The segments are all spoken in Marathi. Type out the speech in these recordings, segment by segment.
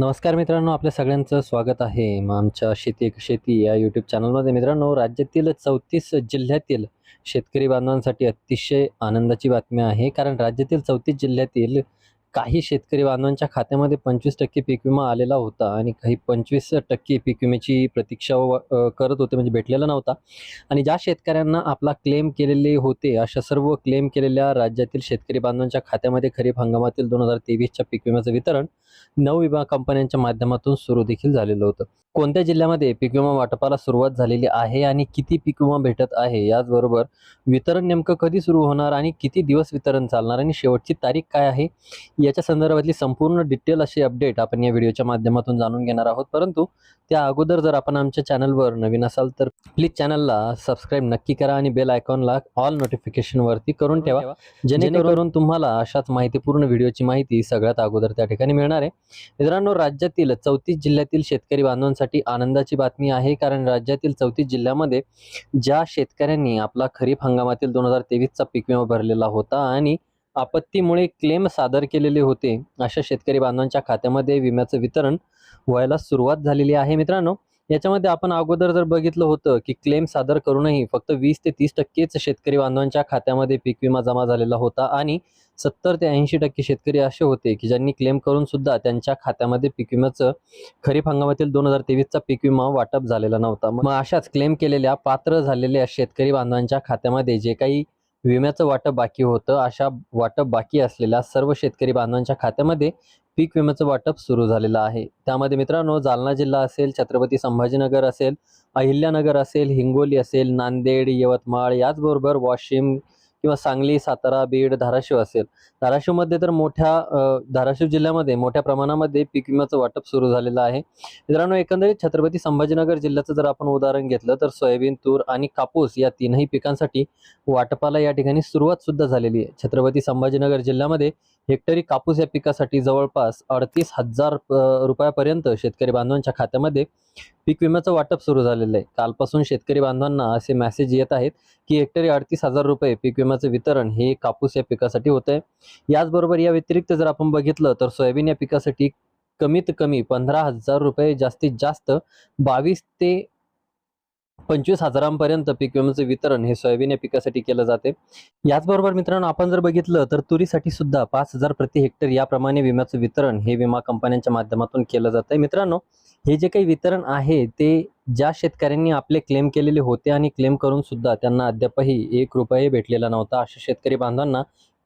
नमस्कार मित्रांनो आपल्या सगळ्यांचं स्वागत आहे. मग आमच्या शेती एक शेती या यूट्यूब चॅनलमध्ये मित्रांनो राज्यातील चौतीस जिल्ह्यातील शेतकरी बांधवांसाठी अतिशय आनंदाची बातमी आहे. कारण राज्यातील चौतीस जिल्ह्यातील काही शेतकरी बांधवांच्या खात्यामध्ये पंचवीस टक्के पीक विमा आलेला होता आणि काही पंचवीस टक्के पीक विम्याची प्रतीक्षा करत होते म्हणजे भेटलेला नव्हता. आणि ज्या शेतकऱ्यांना आपला क्लेम केलेले होते अशा सर्व क्लेम केलेल्या राज्यातील शेतकरी बांधवांच्या खात्यामध्ये खरीप हंगामातील दोन हजार तेवीसच्या पीक विम्याचं वितरण नऊ विमा कंपन्यांच्या माध्यमातून सुरू देखील झालेलं होतं. कोणत्या जिल्ह्यामध्ये पीक विमा वाटपाला सुरुवात झालेली आहे आणि किती पीक विमा भेटत आहे? याचबरोबर वितरण नेमकं कधी सुरू होणार आणि किती दिवस वितरण चालणार आणि शेवटची तारीख काय आहे? याच्या संदर्भातली संपूर्ण डिटेल अशी अपडेट आपण या व्हिडिओच्या माध्यमातून जाणून घेणार आहोत. परंतु त्या अगोदर जर आपण आमच्या चॅनलवर नवीन असाल तर प्लीज चॅनलला सबस्क्राईब नक्की करा आणि बेल आयकॉनला ऑल नोटिफिकेशनवरती करून ठेवा. जेणेकरून तुम्हाला अशाच माहितीपूर्ण व्हिडिओची माहिती सगळ्यात अगोदर त्या ठिकाणी मिळणार आहे. मित्रांनो राज्यातील चौतीस जिल्ह्यातील शेतकरी बांधवांसाठी आनंदाची बातमी आहे. कारण राज्यातील चौतीस जिल्ह्यामध्ये ज्या शेतकऱ्यांनी आपला खरीप हंगामातील दोन हजार तेवीसचा पीक विमा भरलेला होता आणि आपत्तीमुळे क्लेम सादर केलेले होते अशा शेतकरी बांधवांच्या खात्यामध्ये विम्याचं वितरण व्हायला सुरुवात झालेली आहे. मित्रांनो याच्यामध्ये आपण अगोदर जर बघितलं होतं की क्लेम सादर करूनही फक्त वीस ते तीस टक्केच शेतकरी बांधवांच्या खात्यामध्ये पीक विमा जमा झालेला होता आणि सत्तर ते ऐंशी टक्के शेतकरी असे होते की ज्यांनी क्लेम करून सुद्धा त्यांच्या खात्यामध्ये पीक विम्याचं खरीप हंगामातील दोन हजार तेवीसचा पीक विमा वाटप झालेला नव्हता. मग अशाच क्लेम केलेल्या पात्र झालेल्या शेतकरी बांधवांच्या खात्यामध्ये जे काही विम्याचं वाटप बाकी होतं अशा वाटप बाकी असलेल्या सर्व शेतकरी बांधवांच्या खात्यामध्ये पीक विम्याचं वाटप सुरू झालेलं आहे. त्यामध्ये मित्रांनो जालना जिल्हा असेल छत्रपती संभाजीनगर असेल अहिल्यानगर असेल हिंगोली असेल नांदेड यवतमाळ याचबरोबर वाशिम किंवा सांगली सातारा बीड धाराशिव असेल. धाराशिवमध्ये तर मोठ्या धाराशिव जिल्ह्यामध्ये मोठ्या प्रमाणामध्ये पीक विम्याचं वाटप सुरू झालेलं आहे. मित्रांनो एकंदरीत छत्रपती संभाजीनगर जिल्ह्याचं जर आपण उदाहरण घेतलं तर सोयाबीन तूर आणि कापूस या तीनही पिकांसाठी वाटपाला या ठिकाणी सुरुवात सुद्धा झालेली आहे. छत्रपती संभाजीनगर जिल्ह्यामध्ये हेक्टरी कापूस या पिकासाठी जवळपास अडतीस हजार रुपयापर्यंत शेतकरी बांधवांच्या खात्यामध्ये पीक विम्याचं वाटप सुरू झालेलं आहे. कालपासून शेतकरी बांधवांना असे मेसेज येत आहेत की हेक्टरी अडतीस हजार रुपये पीक विमा विम्याचं वितरण हे कापूस या पिकासाठी होत आहे याचबरोबर या व्यतिरिक्त जर आपण बघितलं तर सोयाबीन या पिकासाठी कमीत कमी पंधरा हजार रुपये जास्तीत जास्त बावीस ते पंचवीस हजारांपर्यंत पीक विम्याचं वितरण हे सोयाबीन या पिकासाठी केलं जाते. याचबरोबर मित्रांनो आपण जर बघितलं तर तुरीसाठी सुद्धा पाच हजार प्रति हेक्टर याप्रमाणे विम्याचं वितरण हे विमा कंपन्यांच्या माध्यमातून केलं जातं मित्रांनो हे जे काही वितरण आहे ते ज्या शेतकऱ्यांनी आपले क्लेम केलेले होते आणि क्लेम करून सुद्धा त्यांना अद्यापही एक रुपये भेटलेला नव्हता. अशा शेतकरी बांधवांना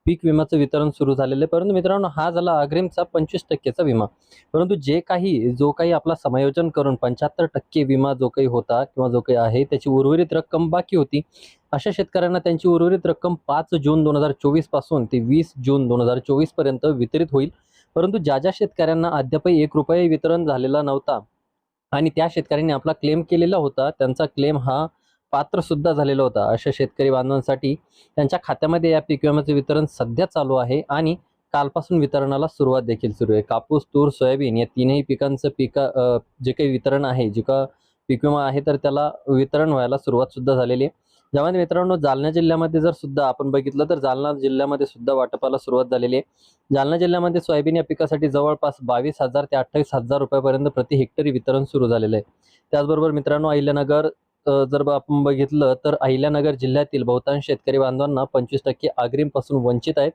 पीक विम्याचं वितरण सुरू झालेलं आहे. परंतु मित्रांनो हा झाला अग्रिमचा पंचवीस टक्केचा विमा. परंतु जे काही जो काही आपला समायोजन करून पंच्याहत्तर टक्के विमा जो काही होता किंवा जो काही आहे त्याची उर्वरित रक्कम बाकी होती. अशा शेतकऱ्यांना त्यांची उर्वरित रक्कम पाच जून दोन हजार चोवीसपासून ते वीस जून दोन हजार चोवीसपर्यंत वितरित होईल. परंतु ज्या ज्या शेतकऱ्यांना अद्यापही एक रुपये वितरण झालेला नव्हता आणि त्या शेतकऱ्यांनी आपला क्लेम केलेला होता त्यांचा क्लेम हा पात्र सुद्धा झालेला होता. अशा शेतकरी बांधवांसाठी त्यांच्या खात्यामध्ये या पीक विम्याचं वितरण सध्या चालू आहे आणि कालपासून वितरणाला सुरुवात देखील सुरू आहे. कापूस तूर सोयाबीन या तीनही पिकांचं पिका जे काही वितरण आहे जे का पीक विमा आहे तर त्याला वितरण व्हायला सुरुवात सुद्धा झालेली आहे. ज्यामध्ये मित्रांनो जालना जिल्ह्यामध्ये जर सुद्धा आपण बघितलं तर जालना जिल्ह्यामध्ये सुद्धा वाटपाला सुरुवात झालेली आहे. जालना जिल्ह्यामध्ये सोयाबीन या पिकासाठी जवळपास बावीस हजार ते अठ्ठावीस हजार रुपयापर्यंत प्रति हेक्टरी वितरण सुरू झालेलं आहे. त्याचबरोबर मित्रांनो अहिल्यानगर जर आपण बघितलं तर अहिल्यानगर जिल्ह्यातील बहुतांश शेतकरी बांधवांना पंचवीस टक्के अग्रिमपासून वंचित आहेत.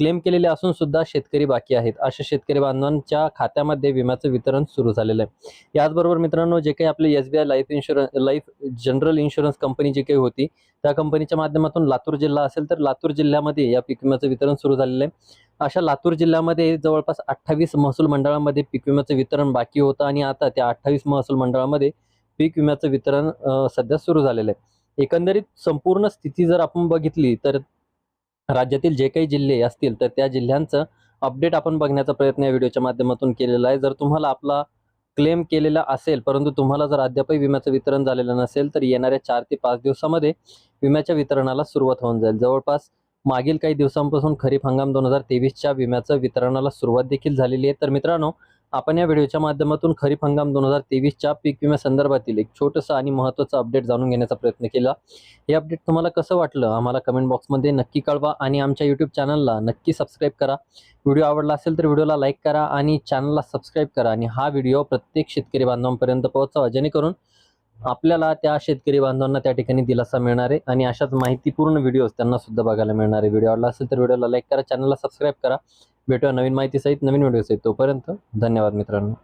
क्लेम केलेले असून सुद्धा शेतकरी बाकी आहेत. अशा शेतकरी बांधवांच्या खात्यामध्ये विम्याचं वितरण सुरू झालेलं आहे. याचबरोबर मित्रांनो जे काही आपले S B I life insurance life general insurance company जी काही होती त्या कंपनीच्या माध्यमातून लातूर जिल्हा असेल तर लातूर जिल्ह्यामध्ये या पीक विम्याचं वितरण सुरू झालेलं आहे. अशा लातूर जिल्ह्यामध्ये जवळपास अठ्ठावीस महसूल मंडळामध्ये पीक विम्याचं वितरण बाकी होतं आणि आता त्या अठ्ठावीस महसूल मंडळामध्ये पीक विम्याचं वितरण सध्या सुरू झालेलं आहे. एकंदरीत संपूर्ण स्थिती जर आपण बघितली तर राज्यातील जे काही जिल्हे असतील तर त्या जिल्ह्यांचं अपडेट आपण बघण्याचा प्रयत्न या व्हिडिओच्या माध्यमातून केलेला आहे. जर तुम्हाला आपला क्लेम केलेला असेल परंतु तुम्हाला जर अद्यापही विम्याचं वितरण झालेलं नसेल तर येणाऱ्या चार ते पाच दिवसामध्ये विम्याच्या वितरणाला सुरुवात होऊन जाईल. जवळपास मागील काही दिवसांपासून खरीप हंगाम दोन हजार तेवीसच्या विम्याचं वितरणाला सुरुवात देखील झालेली आहे. तर मित्रांनो आपण या व्हिडिओच्या माध्यमातून खरीप हंगाम दोन हजार तेवीसच्या पीक विम्या संदर्भातील एक छोटंसं आणि महत्त्वाचं अपडेट जाणून घेण्याचा प्रयत्न केला. हे अपडेट तुम्हाला कसं वाटलं? आम्हाला कमेंट बॉक्समध्ये नक्की कळवा आणि आमच्या यूट्यूब चॅनलला नक्की सबस्क्राईब करा. व्हिडिओ आवडला असेल तर व्हिडिओला लाईक करा आणि चॅनलला सबस्क्राईब करा आणि हा व्हिडिओ प्रत्येक शेतकरी बांधवांपर्यंत पोहोचावा जेणेकरून आपल्याला त्या शेतकरी बांधवांना त्या ठिकाणी दिलासा मिळणार आहे आणि अशाच माहितीपूर्ण व्हिडिओज त्यांना सुद्धा बघायला मिळणार आहे. व्हिडिओ आवडला असेल तर व्हिडिओला लाईक करा चॅनलला सबस्क्राईब करा. भेटूया नवीन माहितीसहित नवीन व्हिडिओसहित तोपर्यंत धन्यवाद मित्रांनो.